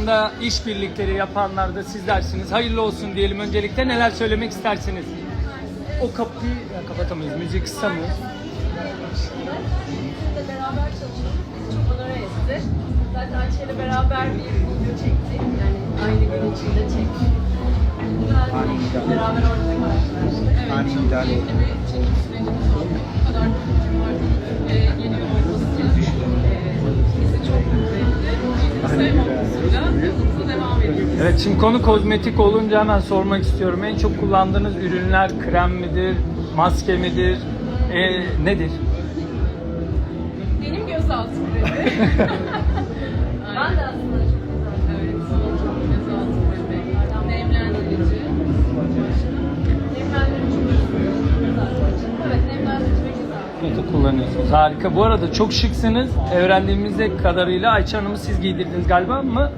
aslında işbirlikleri yapanlar da sizlersiniz. Hayırlı olsun diyelim. Öncelikle neler söylemek istersiniz? O kapıyı ya, kapatamayız. Müzik kısamıyor. Sizinle beraber çalışmamız bizi çok onore etti. Zaten Ayça'yla beraber bir video çektik. Yani aynı gün içinde çektik. Güzel bir beraber ortak arkadaşlar. Ani müdahale keyifli bir çekim sürecimiz Evet şimdi konu kozmetik olunca hemen sormak istiyorum. En çok kullandığınız ürünler krem midir, maske midir, e, nedir? Benim gözaltı kremi. Ben de aslında çok güzel. Evet, gözaltı kremi. Nemlendirici. Nemlendirici. Evet nemlendirici ve güzel. Kötü kullanıyorsunuz. Harika. Bu arada çok şıksınız. Öğrendiğimiz kadarıyla Ayça Hanım'ı siz giydirdiniz galiba mı?